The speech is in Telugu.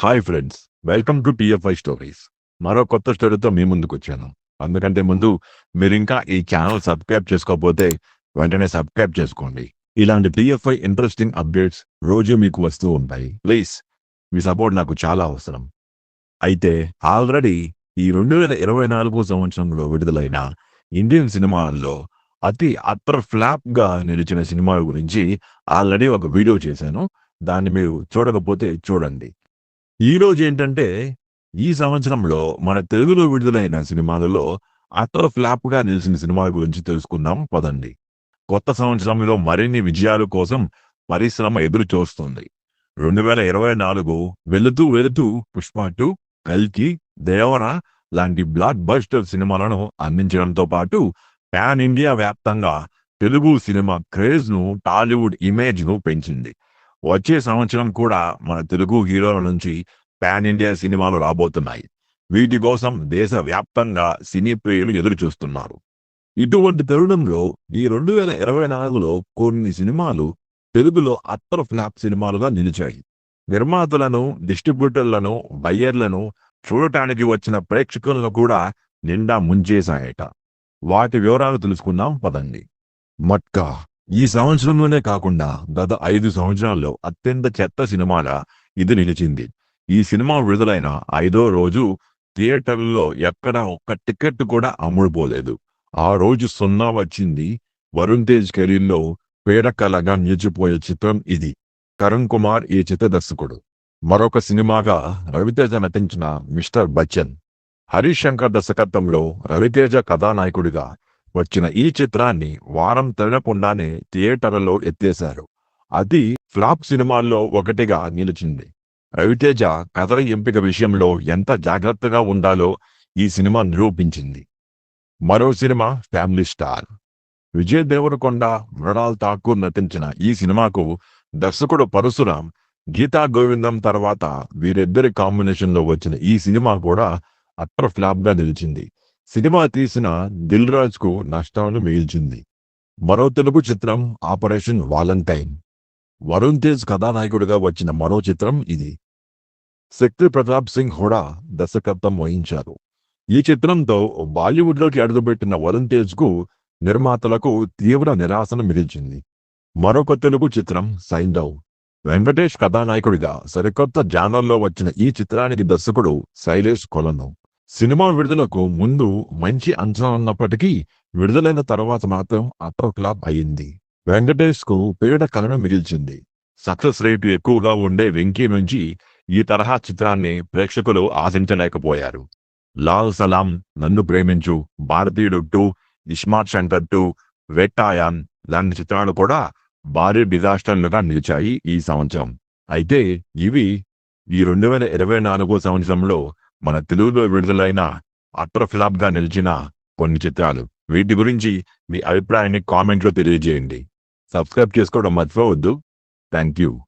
Hi friends welcome to TFI stories మరో కొత్త స్టోరీతో మీ ముందుకు వచ్చాను. అందుకంటే ముందు మీరు ఇంకా ఈ ఛానల్ సబ్స్క్రైబ్ చేసుకోకపోతే వెంటనే సబ్స్క్రైబ్ చేసుకోండి. ఇలాంటి టిఎఫ్ఐ ఇంట్రెస్టింగ్ అప్డేట్స్ రోజు మీకు వస్తూ ఉంటాయి. ప్లీజ్ మీ సపోర్ట్ నాకు చాలా అవసరం. అయితే ఆల్రెడీ ఈ రెండు వేల ఇరవై నాలుగు సంవత్సరంలో విడుదలైన ఇండియన్ సినిమాల్లో అతి అత్తర్ ఫ్లాప్గా నిలిచిన సినిమాల గురించి ఆల్రెడీ ఒక వీడియో చేశాను. దాన్ని మీరు చూడకపోతే చూడండి. ఈ రోజు ఏంటంటే ఈ సంవత్సరంలో మన తెలుగులో విడుదలైన సినిమాలలో అటర్ ఫ్లాప్గా నిలిచిన సినిమాల గురించి తెలుసుకుందాం పదండి. కొత్త సంవత్సరంలో మరిన్ని విజయాల కోసం పరిశ్రమ ఎదురు చూస్తుంది. రెండు వేల ఇరవై నాలుగు వెళుతూ వెళుతూ పుష్ప టూ కల్కి దేవర లాంటి బ్లాక్ బస్టర్ సినిమాలను అందించడంతో పాటు పాన్ ఇండియా వ్యాప్తంగా తెలుగు సినిమా క్రేజ్ను టాలీవుడ్ ఇమేజ్ను పెంచింది. వచ్చే సంవత్సరం కూడా మన తెలుగు హీరోల నుంచి పాన్ ఇండియా సినిమాలు రాబోతున్నాయి. వీటి కోసం దేశ వ్యాప్తంగా సినీ ప్రియులు ఎదురు చూస్తున్నారు ఇటువంటి తరుణంలో ఈ రెండు వేల ఇరవై నాలుగులో కొన్ని సినిమాలు తెలుగులో అత్తర ఫ్లాప్ సినిమాలుగా నిలిచాయి. నిర్మాతలను డిస్ట్రిబ్యూటర్లను బయ్యర్లను చూడటానికి వచ్చిన ప్రేక్షకులను కూడా నిండా ముంచేశాయట. వాటి వివరాలు తెలుసుకుందాం పదండి. మట్కా ఈ సంవత్సరంలోనే కాకుండా గత ఐదు సంవత్సరాల్లో అత్యంత చెత్త సినిమాల ఇది నిలిచింది. ఈ సినిమా విడుదలైన ఐదో రోజు థియేటర్లో ఎక్కడ ఒక్క టికెట్ కూడా అమ్ముడుపోలేదు. ఆ రోజు సున్నా వచ్చింది. వరుణ్ తేజ్ కెరీర్లో పేడకలగా నిలిచిపోయే చిత్రం ఇది. కరణ్ కుమార్ ఈ చిత్ర దర్శకుడు. మరొక సినిమాగా రవితేజ నటించిన మిస్టర్ బచ్చన్. హరీష్ శంకర్ దర్శకత్వంలో రవితేజ కథానాయకుడిగా వచ్చిన ఈ చిత్రాన్ని వారం తినకుండానే థియేటర్లలో ఎత్తేశారు. అది ఫ్లాప్ సినిమాల్లో ఒకటిగా నిలిచింది. రవితేజ కథల ఎంపిక విషయంలో ఎంత జాగ్రత్తగా ఉండాలో ఈ సినిమా నిరూపించింది. మరో cinema family star. Vijay Deverakonda Mrunal Thakur నటించిన ఈ సినిమాకు దర్శకుడు పరశురాం గీతా గోవిందం తర్వాత వీరిద్దరి కాంబినేషన్లో వచ్చిన ఈ సినిమా కూడా అట్టర్ ఫ్లాప్గా నిలిచింది. సినిమా తీసిన దిల్ రాజ్కు నష్టాలను మిగిల్చింది. మరో తెలుగు చిత్రం ఆపరేషన్ వాలంటైన్. వరుణ్ తేజ్ కథానాయకుడిగా వచ్చిన మరో చిత్రం ఇది. శక్తి ప్రతాప్ సింగ్ హుడా దర్శకత్వం వహించారు. ఈ చిత్రంతో బాలీవుడ్లోకి అడుగుపెట్టిన వరుణ్ తేజ్కు నిర్మాతలకు తీవ్ర నిరాశను మిగిల్చింది. మరొక తెలుగు చిత్రం సైండవ్. వెంకటేష్ కథానాయకుడిగా సరికొత్త జానర్లో వచ్చిన ఈ చిత్రానికి దర్శకుడు శైలేష్ కొలను. సినిమా విడుదలకు ముందు మంచి అంచనా ఉన్నప్పటికీ విడుదలైన తర్వాత మాత్రం అటర్ క్లాప్ అయింది వెంకటేష్కు పేడ కలను మిగిల్చింది. సక్సెస్ రేటు ఎక్కువగా ఉండే వెంకీ నుంచి ఈ తరహా చిత్రాన్ని ప్రేక్షకులు ఆశించలేకపోయారు. లాల్ సలాం నన్ను ప్రేమించు భారతీయుడు టూ ఇస్మార్ట్ శంకర్ టూ వెట్టాయాన్ లాంటి చిత్రాలు కూడా భారీ డిజాస్టర్లుగా నిలిచాయి ఈ సంవత్సరం. అయితే ఇవి ఈ రెండు వేల ఇరవై నాలుగో సంవత్సరంలో మన తెలుగులో విడుదలైన అట్ర ఫ్లాప్గా నిలిచిన కొన్ని చిత్రాలు. వీటి గురించి మీ అభిప్రాయాన్ని కామెంట్లో తెలియజేయండి. సబ్స్క్రైబ్ చేసుకోవడం మర్చిపోవద్దు. Thank you.